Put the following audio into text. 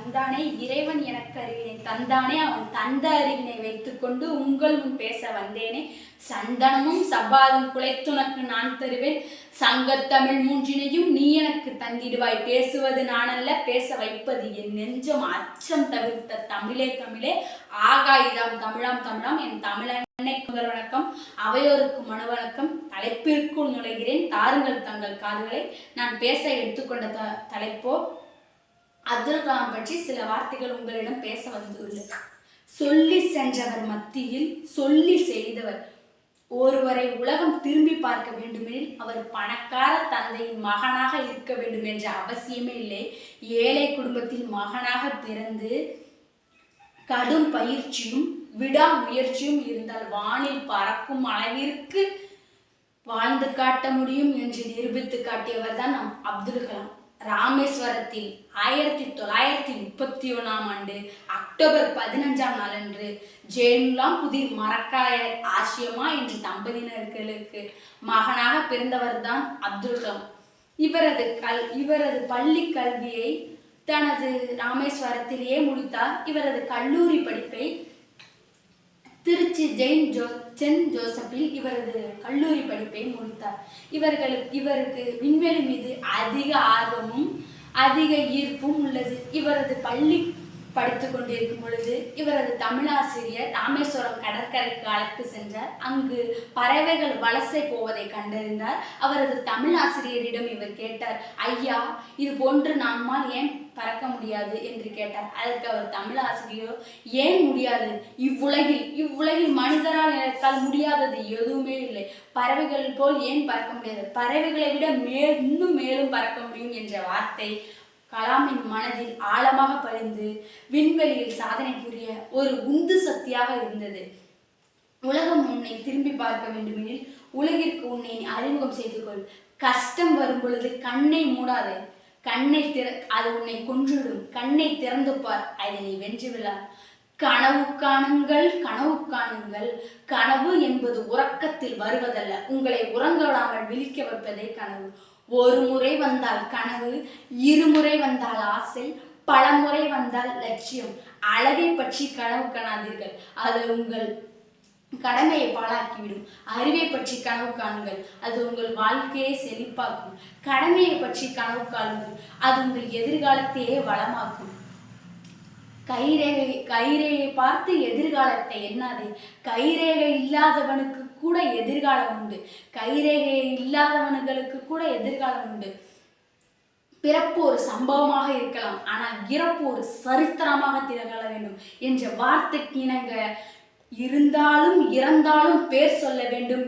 தந்தானே இறைவன் எனக்கு அறிவினை தந்தானே அவன் தந்த அறிவினை வைத்துக்கொண்டு உங்கள் முன் பேச வந்தேனே. சந்தனமும் சபாதம் குலைத்துனக்கு நான் தருவேன். சங்கத்தமிழ் மூன்றினையும் நீ எனக்கு தந்திடுவாய். பேசுவது நானல்ல பேச வைப்பது என் நெஞ்சம். அச்சம் தவிர்த்த தமிழே தமிழே. ஆகாயுதாம் தமிழாம் தமிழாம். என் தமிழன்னை முதல் வணக்கம். அவையோருக்கு மனவணக்கம் தலைப்பிற்குள் நுழைகிறேன். தாருங்கள் தங்கள் காதுகளை. நான் பேச எடுத்துக்கொண்ட த தலைப்போ அப்துல் கலாம் பற்றி சில வார்த்தைகள் உங்களிடம் பேச வந்துள்ளது. சொல்லி சென்றவர் மத்தியில் சொல்லி செய்தவர் ஒருவரை உலகம் திரும்பி பார்க்க வேண்டுமெனில் அவர் பணக்கார தந்தையின் மகனாக இருக்க வேண்டும் என்ற அவசியமே இல்லை. ஏழை குடும்பத்தில் மகனாக பிறந்து கடும் பயிற்சியும் விடா முயற்சியும் இருந்தால் வானில் பறக்கும் அளவிற்கு வாழ்ந்து காட்ட முடியும் என்று நிரூபித்து காட்டியவர் தான் நம் அப்துல் கலாம் ராமேஸ்வரத்தில் ஆயிரத்தி தொள்ளாயிரத்தி முப்பத்தி ஒன்றாம் ஆண்டு அக்டோபர் பதினஞ்சாம் நாளன்று ஜெயன்லாம் புதிர் மரக்காயர் ஆசியமா என்ற தம்பதியினர்களுக்கு மகனாக பிறந்தவர் தான் அப்துல் கலாம் இவரது கல் இவரது பள்ளி கல்வியை தனது ராமேஸ்வரத்திலேயே முடித்தார். இவரது கல்லூரி படிப்பை திருச்சி ஜெயின் ஜோ சென் ஜோசப்பில் இவரது கல்லூரி படிப்பை முடித்தார். இவர்களுக்கு இவருக்கு விண்வெளி மீது அதிக ஆர்வமும் அதிக ஈர்ப்பும் உள்ளது. இவரது பள்ளி படித்து கொண்டிருக்கும் பொழுது இவரது தமிழாசிரியர் ராமேஸ்வரம் கடற்கரைக்கு அழைத்து சென்றார். அங்கு பறவைகள் வலசை போவதை கண்டறிந்தார். அவரது தமிழ் ஆசிரியரிடம் இவர் கேட்டார் ஐயா இது போன்று நம்மால் ஏன் பறக்க முடியாது? என்று கேட்டார். அதற்கு அவர் தமிழ் ஆசிரியரோ ஏன் முடியாது? இவ்வுலகில் இவ்வுலகில் மனிதரால் நினைத்தால் முடியாதது எதுவுமே இல்லை. பறவைகள் போல் ஏன் பறக்க முடியாது? பறவைகளை விட மேல் இன்னும் மேலும் பறக்க முடியும் என்ற வார்த்தை கலாமின் மனதில் ஆழமாக பதிந்து விண்வெளியில் சாதனை புரிய ஒரு உந்து சக்தியாக இருந்தது. உலகம் உன்னை திரும்பி பார்க்க வேண்டுமெனில் உலகிற்கு உன்னை அறிமுகம் செய்து கொள் கஷ்டம் வரும் பொழுது கண்ணை மூடாதே. கண்ணை திற அது உன்னை கொன்றுவிடும். கண்ணை திறந்து பார். அதை நீ வென்றுவிழார் கனவு காணுங்கள் கனவு காணுங்கள். கனவு என்பது உறக்கத்தில் வருவதல்ல. உங்களை உறங்க விடாமல் விழிக்க வைப்பதே கனவு. ஒரு முறை வந்தால் கனவு இருமுறை வந்தால் ஆசை பல முறை வந்தால் லட்சியம். அழகை பற்றி கனவு காணாதீர்கள். அது உங்கள் கடமையை பாழாக்கிவிடும். அறிவை பற்றி கனவு காணுங்கள். அது உங்கள் வாழ்க்கையை செழிப்பாக்கும். கடமையை பற்றி கனவு காணுங்கள். அது உங்கள் எதிர்காலத்தையே வளமாக்கும். கைரேகை கைரேகை பார்த்து எதிர்காலத்தை எண்ணாதே. கைரேகை இல்லாதவனுக்கு கூட எதிர்காலம் உண்டு. கைரேகை இல்லாதவனுங்களுக்கு கூட எதிர்காலம் உண்டு. பிறப்பு ஒரு சம்பவமாக இருக்கலாம். ஆனால் இறப்பு ஒரு சரித்திரமாக திகழ வேண்டும் என்ற வார்த்தைக்கு இணங்க இருந்தாலும் இறந்தாலும் பேர் சொல்ல வேண்டும்.